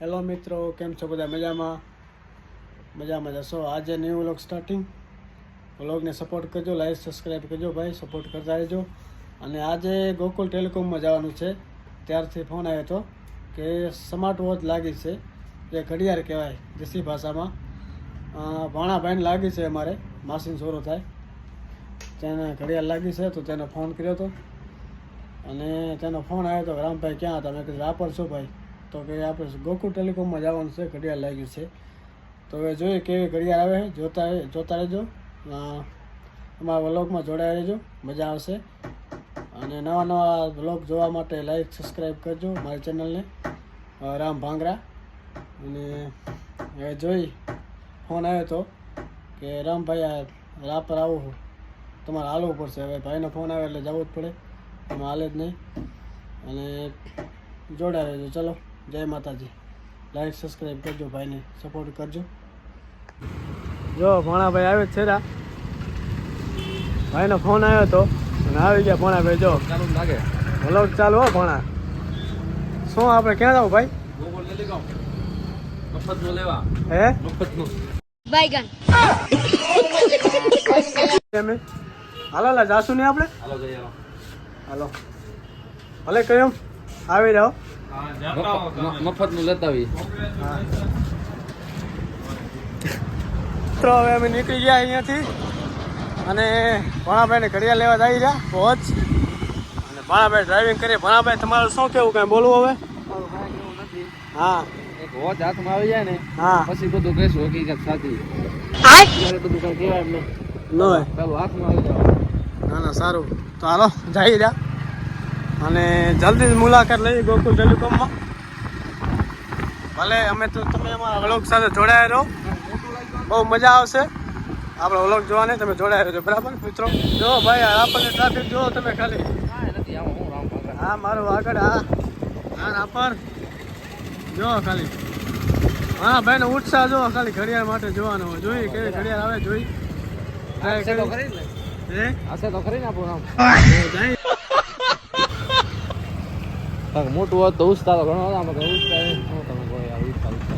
Hello મિત્રો, કેમ છો બધા? મજામાં? મજામાં જશો આજે ન્યૂ વ્લોગ સ્ટાર્ટિંગ વ્લોગને સપોર્ટ કરજો લાઈક સબસ્ક્રાઈબ કરજો ભાઈ સપોર્ટ કરતા રહેજો. અને આજે ગોકુલ ટેલિકોમમાં જવાનું છે. ત્યારથી ફોન આવ્યો હતો કે સ્માર્ટ વોચ લાગી છે. જે ઘડિયાળ કહેવાય, દેશી ભાષામાં. ભાણાભાઈને લાગી છે અમારે. માસીન સોરો થાય. તેને ઘડિયાળ લાગી છે, તો તેને ફોન કર્યો હતો અને તેનો ફોન આવ્યો હતો રામભાઈ, ક્યાં હતા? મેં કીધું, રાપર છો ભાઈ. તો કે આપણે ગોકુળ ટેલિકોમમાં જવાનું છે, ઘડિયાળ લાગ્યું છે. તો હવે જોઈએ કેવી ઘડિયાળ આવે, જોતા જોતા રહેજો. અમારા વ્લોગમાં જોડાઈ રહેજો, મજા આવશે. અને નવા નવા વ્લોગ જોવા માટે લાઈક સબસ્ક્રાઈબ કરજો મારી ચેનલને. રામ ભાંગરા. અને હવે જોઈ, ફોન આવ્યો હતો કે રામભાઈ આ રાપર આવું તમારે હાલવું પડશે. હવે ભાઈનો ફોન આવે એટલે જવું જ પડે. એમાં હાલે જ નહીં. અને જોડાઈ રહેજો. ચલો. જય માતાજી. લાઈક સબસ્ક્રાઈબ કરજો ભાઈને સપોર્ટ કરજો. જો ભણાભાઈ આવે છે રા. ભાઈનો ફોન આવ્યો હતો અને આવી ગયા ભણાભાઈ જો. ચાલુ લાગે. ભલો ચાલુ હો ભણા. શું આપણે ક્યાં જાવ ભાઈ? હે? હાલો લા જાશું ને આપણે? હાલો હાલો. ભલે કયો. આવી જાઓ મફતનું લતાવી. હા મિત્રો હવે અમે નીકળી ગયા અહીંયાથી અને ભણાભાઈને ઘડિયાળ લેવા જઈ ગયા પહોંચ અને ભણાભાઈ ડ્રાઇવિંગ કરીએ ભણાભાઈ તમારું શું કેવું કાંઈ બોલવું હવે? હા. એક વોચ હાથમાં આવી જાય ને હા. પછી બધું કહેશું હકીકત સાચી. બધું કઈ કહેવાય એમને ન હોય. પેલું હાથમાં આવી જાય. ના ના સારું. તો હાલો જઈ રહ્યા અને જલ્દી જ મુલાકાત લઈએ ગોકુલ ટેલિકોમમાં. ભલે અમે તો તમે અમારા વ્લોગ સાથે જોડાયા રહો. બહુ મજા આવશે. આપણો વ્લોગ જોવાની તમે જોડાયા રહેજો. બરાબર? મિત્રો? જો ભાઈ આપણને ટ્રાફિક જુઓ તમે ખાલી. હું મારું આગળ હા. હા રાપર. જો ખાલી. હા ભાઈ નો ઉત્સાહ જો ખાલી ઘડિયાળ માટે જોવાનો હોય. જોઈ કેવી ઘડિયાળ આવે જોઈ. ટ્રાય કરી હશે તો ખરી ને આપણું નામ. જાય. કાંઈક મોટું હોત તો ઉછતા તો ઘણો હતા આમાં કંઈ શું તમે યાર ઉછતા ઉછતા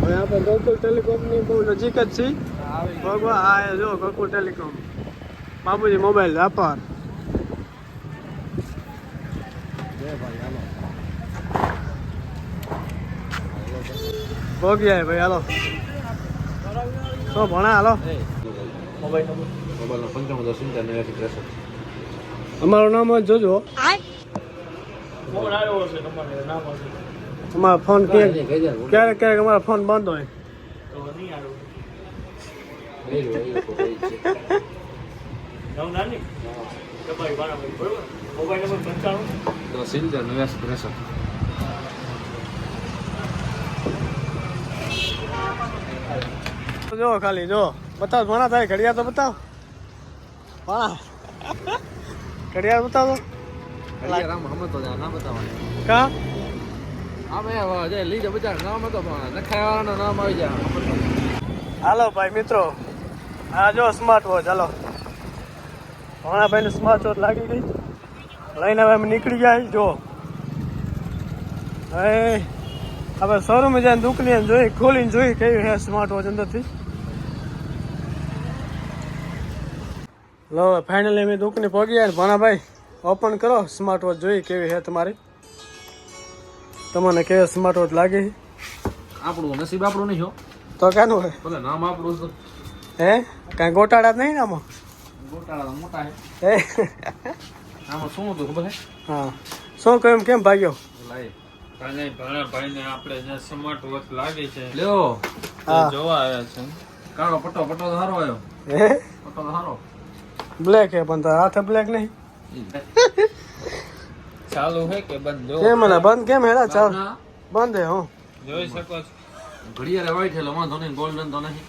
હવે આપણે ગોકુલ ટેલિકોમની બહુ નજીક જ છીએ. આવી ભગવા હા જો ગોકુલ ટેલિકોમ. બાબુજી મોબાઈલ વ્યાપાર. ભોગ્યા ભાઈ હાલો. ભોગીયા ભાઈ હાલો. શું ભણા હાલો. મોબાઈલ મોબાઈલ મોબાઈલનો પંચાણું દસ ત્રેસઠ. અમારું નામ જ જોજો. Ay. તમારો ફોન તમારે ક્યારેક નહીં, તમારો ફોન ને. ક્યારેક ક્યારેક અમારો ફોન બંધ હોય. છે. તો સિત્તેર નેવ્યાસી ત્રેસઠ જો ખાલી જો બતાવ ભણા થાય ઘડિયાળ તો બતાવ. ભણા. ઘડિયાળ બતાવો. કા? આ ભાઈ હવે જે બધા નામ હતો પણ નખાવાળાનું નામ આવી જાય. હાલો ભાઈ મિત્રો. આ જો સ્માર્ટ વોચ હાલો. ભાણાભાઈને સ્માર્ટ વોચ લાગી ગઈ. લઈને હવે નીકળી ગયા જો. હવે આપણે શોરૂમ જઈને દુકની જોઈ ખોલીને જોઈ કેવી છે સ્માર્ટ વોચ અંદરથી. લો ફાઇનલી અમે દુકની પહોંચી ગયા ભાણાભાઈ ઓપન કરો. સ્માર્ટ વોચ જોઈએ કેવી છે તમારી? તમને કેવી સ્માર્ટ વોચ લાગે? આપણું નસીબ આપણું નહીં હો. તો કાનું હોય ભલે નામ આપણું છે. હે? કાંઈ ગોટાળા જ નહીં ને આમાં? ગોટાળા મોટા હે? છે આમાં શું હતું ખબર હે હા. શું કહ્યું કેમ ભાગ્યો? લાઈ. ભાણા ભાઈને આપણે જે સ્માર્ટ વોચ લાગી છે લ્યો. હા. જોવા આવ્યા છે. કાળો પટ્ટો પટ્ટો સારો આવ્યો. હે? પટ્ટો સારો બ્લેક હે પણ હાથે બ્લેક નહીં. ચાલુ હે કે બંધ? જો. કેમ મને બંધ કેમ હેડા? ચાલ. બંધ હે હું. જોઈ શકો છો. ઘડિયાળ વાઈટ એટલે વાંધો નહીં ગોલ્ડન તો નહીં.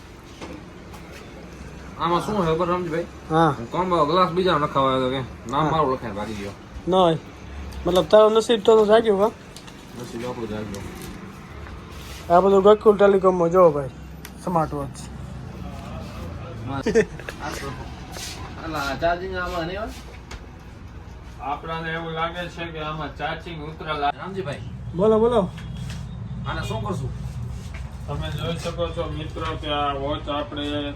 આમાં શું છે ખબર રમજીભાઈ હા. કોમ્બો ગ્લાસ બીજા નખાવા આવ્યો કે નામ મારું લખાય ભાગી ગયો. ન મતલબ તારો નસીબ તો જાગ્યો કા નસીબ આપણું જાગ્યો. આ બધું ગકુલ ટેલિકોમમાં જો ભાઈ સ્માર્ટ વોચ અલા ચાર્જિંગ આમાં નહીં હોય? આપણાને એવું લાગે છે કે આમાં ચાર્જિંગ ઉતરેલા રામજીભાઈ બોલો બોલો. આને શું કરશું? તમે જોઈ શકો છો મિત્રો કે આ વોચ આપણે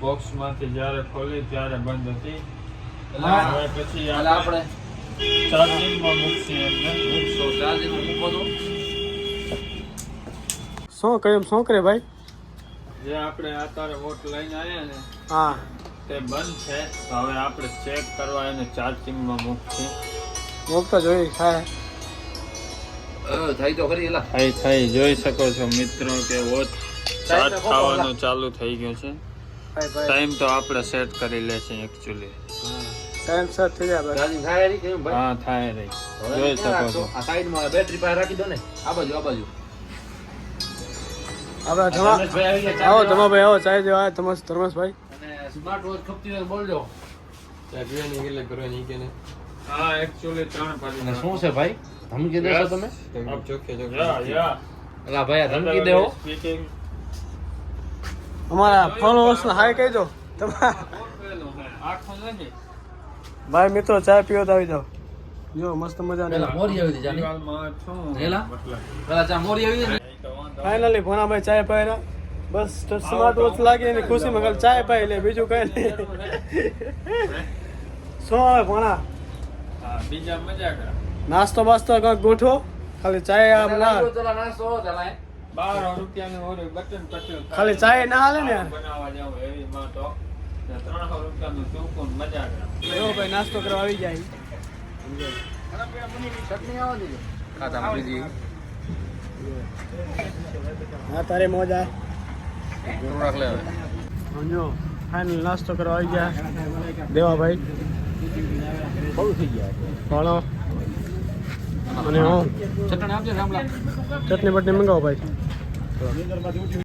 બોક્સમાંથી જ્યારે ખોલી ત્યારે બંધ હતી. હવે પછી આપણે ચાર્જિંગમાં મૂકશું એટલે મૂકશો ચાર્જિંગમાં મૂકો તો. શું કહ્યું શું કરે ભાઈ? જે આપણે અત્યારે વોટ લઈને આવ્યા ને હા. તે બંધ છે. તો હવે આપણે ચેક કરવા એને ચાર્જિંગમાં મૂકશું. મૂકતો જોઈ થાય. થઈ થાય તો ખરી એલા. થઈ થઈ જોઈ શકો છો મિત્રો કે વોચ ચાર્જ થવાનું ચાલુ થઈ ગયું છે. ટાઈમ તો આપણે સેટ કરી લે છે એકચ્યુઅલી ટાઈમ સેટ થઈ જાય ચાર્જિંગ થાય કેમ ભાઈ? હા થાય રહી જોઈ શકો? છો. આ સાઈડમાં બેટરી પાસે રાખી દો ને. આ બાજુ આ બાજુ. આપણે ધમા આવો. ધમાભાઈ આવો ચાય દેવા ધર્મેશભાઈ. અને સ્માર્ટ વોચ ખપતી હોય કે બોલજો હા એકચ્યુઅલી ત્રણ અને શું છે ભાઈ? ધમકી દેશો તમે? ચોખ્ખે ચોખ્ખે અલા ભાઈ ધમકી દેવો. અમારા ફોલોઅર્સ ને હાય કહી દો. ભાઈ મિત્રો ચાય પીવો તો આવી જાઓ. જો મસ્ત મજાની. પેલા મોરી આવી જાની. પેલા? ચા મોરી આવી ને? ફાઇનલી ભોનાભાઈ ચાય પાયરા બસ સ્માર્ટ વોચ લાગી એની ખુશીમાં ખાલી ચાય પાઈ લે બીજું કઈ નહીં શું આવે ભણા? બીજા મજા કરે. નાસ્તો બાસ્તો કંઈક ગોઠવો? ખાલી ચાય આમ ના ખાલી ચાય ના હાલે ને? તો. ભાઈ નાસ્તો કરવા આવી જાય. હા તારે મોજા જો ફાઇનલ નાસ્તો કરવા આવી ગયા. દેવાભાઈ. બહુ થઈ ગયા? ફળો અને હું. ચટણી આપજો ચટણી બટણી મંગાવો ભાઈ.